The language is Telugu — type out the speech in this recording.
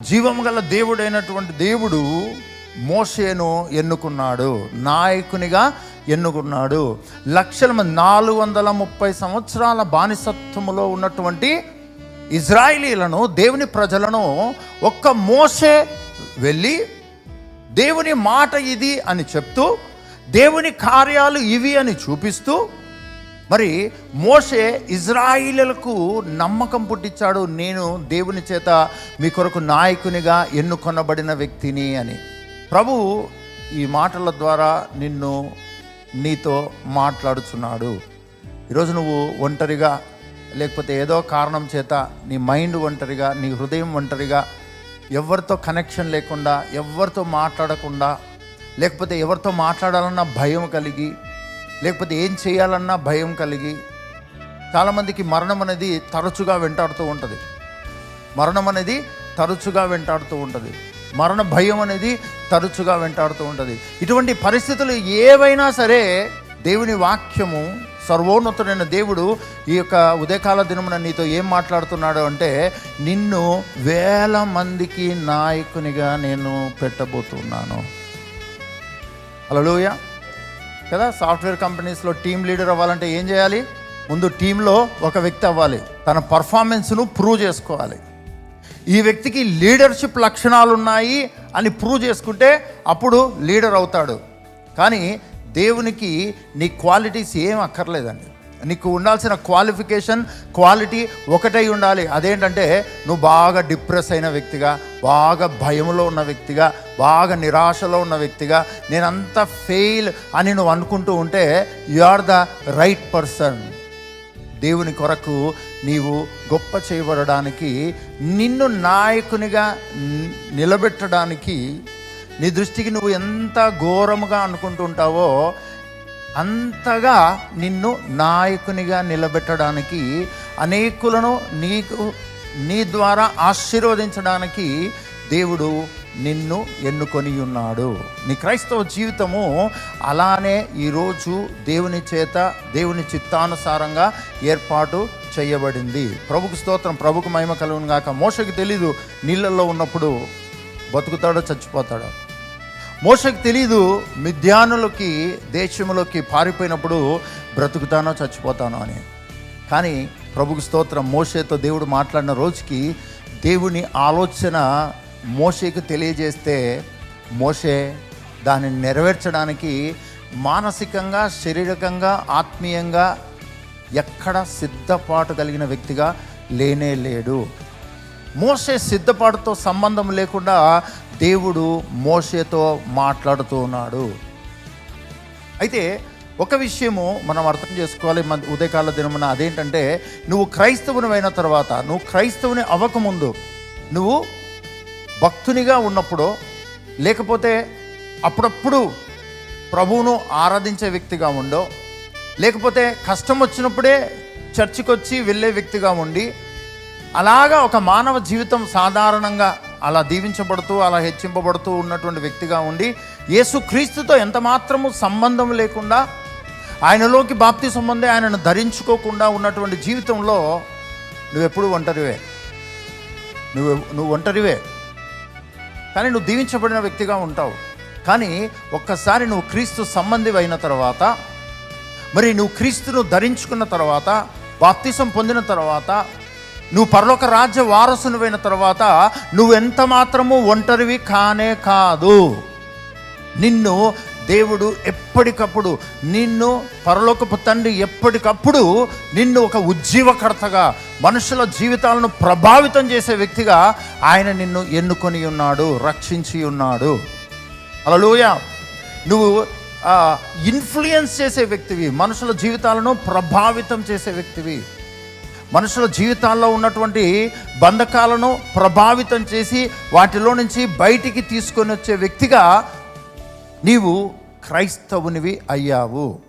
జీవము గల దేవుడైనటువంటి దేవుడు మోషేను ఎన్నుకున్నాడు నాయకునిగా ఎన్నుకున్నాడు. లక్షల మంది నాలుగు వందల ముప్పై సంవత్సరాల బానిసత్వములో ఉన్నటువంటి ఇజ్రాయిలీలను దేవుని ప్రజలను ఒక్క మోసే వెళ్ళి దేవుని మాట ఇది అని చెప్తూ దేవుని కార్యాలు ఇవి అని చూపిస్తూ మరి మోషే ఇజ్రాయిలకు నమ్మకం పుట్టించాడు. నేను దేవుని చేత మీ కొరకు నాయకునిగా ఎన్నుకొనబడిన వ్యక్తిని అని. ప్రభు ఈ మాటల ద్వారా నిన్ను నీతో మాట్లాడుచున్నాడు. ఈరోజు నువ్వు ఒంటరిగా లేకపోతే ఏదో కారణం చేత నీ మైండ్ ఒంటరిగా నీ హృదయం ఒంటరిగా ఎవరితో కనెక్షన్ లేకుండా ఎవరితో మాట్లాడకుండా లేకపోతే ఎవరితో మాట్లాడాలన్న భయం కలిగి లేకపోతే ఏం చేయాలన్నా భయం కలిగి చాలామందికి మరణం అనేది తరచుగా వెంటాడుతూ ఉంటుంది. మరణం అనేది తరచుగా వెంటాడుతూ ఉంటుంది. మరణ భయం అనేది తరచుగా వెంటాడుతూ ఉంటుంది. ఇటువంటి పరిస్థితులు ఏవైనా సరే దేవుని వాక్యము సర్వోన్నతుడైన దేవుడు ఈ యొక్క ఉదయకాల దినమున నీతో ఏం మాట్లాడుతున్నాడు అంటే నిన్ను వేల మందికి నాయకునిగా నేను పెట్టబోతున్నాను. హలోయ కదా? సాఫ్ట్వేర్ కంపెనీస్లో టీం లీడర్ అవ్వాలంటే ఏం చేయాలి? ముందు టీంలో ఒక వ్యక్తి అవ్వాలి. తన పర్ఫార్మెన్స్ను ప్రూవ్ చేసుకోవాలి. ఈ వ్యక్తికి లీడర్షిప్ లక్షణాలు ఉన్నాయి అని ప్రూవ్ చేసుకుంటే అప్పుడు లీడర్ అవుతాడు. కానీ దేవునికి నీ క్వాలిటీస్ ఏం అక్కర్లేదండి. నీకు ఉండాల్సిన క్వాలిఫికేషన్ క్వాలిటీ ఒకటై ఉండాలి. అదేంటంటే నువ్వు బాగా డిప్రెస్ అయిన వ్యక్తిగా బాగా భయంలో ఉన్న వ్యక్తిగా బాగా నిరాశలో ఉన్న వ్యక్తిగా నేనంతా ఫెయిల్ అని నువ్వు అనుకుంటూ ఉంటే you are the right person దేవుని కొరకు నీవు గొప్ప చేయబడడానికి నిన్ను నాయకునిగా నిలబెట్టడానికి నీ దృష్టికి నువ్వు ఎంత ఘోరముగా అనుకుంటుంటావో అంతగా నిన్ను నాయకునిగా నిలబెట్టడానికి అనేకులను నీకు నీ ద్వారా ఆశీర్వదించడానికి దేవుడు నిన్ను ఎన్నుకొని ఉన్నాడు. నీ క్రైస్తవ జీవితము అలానే ఈరోజు దేవుని చేత దేవుని చిత్తానుసారంగా ఏర్పాటు చేయబడింది. ప్రభుకు స్తోత్రం ప్రభుకు మహిమ కలుగును గాక. మోసకి తెలీదు నీళ్ళల్లో ఉన్నప్పుడు బతుకుతాడో చచ్చిపోతాడో. మోసకు తెలీదు మిథ్యానులకి దేశంలోకి పారిపోయినప్పుడు బ్రతుకుతానో చచ్చిపోతానో అని. కానీ ప్రభుకు స్తోత్రం. మోషేతో దేవుడు మాట్లాడిన రోజుకి దేవుని ఆలోచన మోషేకు తెలియజేస్తే మోషే దానిని నెరవేర్చడానికి మానసికంగా శారీరకంగా ఆత్మీయంగా ఎక్కడ సిద్ధపాటు కలిగిన వ్యక్తిగా లేనే లేడు. మోసే సిద్ధపాటుతో సంబంధం లేకుండా దేవుడు మోసేతో మాట్లాడుతున్నాడు అయితే ఒక విషయము మనం అర్థం చేసుకోవాలి మన ఉదయకాల దినమున అదేంటంటే నువ్వు క్రైస్తవుని అయిన తర్వాత నువ్వు క్రైస్తవుని అవ్వకముందు నువ్వు భక్తునిగా ఉన్నప్పుడు లేకపోతే అప్పుడప్పుడు ప్రభువును ఆరాధించే వ్యక్తిగా ఉండో లేకపోతే కష్టం వచ్చినప్పుడే చర్చికి వచ్చి వెళ్ళే వ్యక్తిగా ఉండి అలాగా ఒక మానవ జీవితం సాధారణంగా అలా దీవించబడుతూ అలా హెచ్చింపబడుతూ ఉన్నటువంటి వ్యక్తిగా ఉండి యేసుక్రీస్తుతో ఎంత మాత్రము సంబంధం లేకుండా ఆయనలోకి బాప్తి సంబంధే ఆయనను ధరించుకోకుండా ఉన్నటువంటి జీవితంలో నువ్వెప్పుడు ఒంటరివే. నువ్వు నువ్వు ఒంటరివే. కానీ నువ్వు దీవించబడిన వ్యక్తిగా ఉంటావు. కానీ ఒక్కసారి నువ్వు క్రీస్తు సంబంధి అయిన తర్వాత మరి నువ్వు క్రీస్తును ధరించుకున్న తర్వాత బాప్తిసం పొందిన తర్వాత నువ్వు పరలోక రాజ్య వారసునివైన తర్వాత నువ్వు ఎంత మాత్రము ఒంటరివి కానే కాదు. నిన్ను దేవుడు ఎప్పటికప్పుడు నిన్ను పరలోకపు తండ్రి ఎప్పటికప్పుడు నిన్ను ఒక ఉజ్జీవకర్తగా మనుషుల జీవితాలను ప్రభావితం చేసే వ్యక్తిగా ఆయన నిన్ను ఎన్నుకొని ఉన్నాడు రక్షించి ఉన్నాడు. అలలోయ. నువ్వు ఇన్ఫ్లుయెన్స్ చేసే వ్యక్తివి మనుషుల జీవితాలను ప్రభావితం చేసే వ్యక్తివి. మనుషుల జీవితాల్లో ఉన్నటువంటి బంధకాలను ప్రభావితం చేసి వాటిలో నుంచి బయటికి తీసుకొని వచ్చే వ్యక్తిగా నీవు క్రైస్తవునివి అయ్యావు.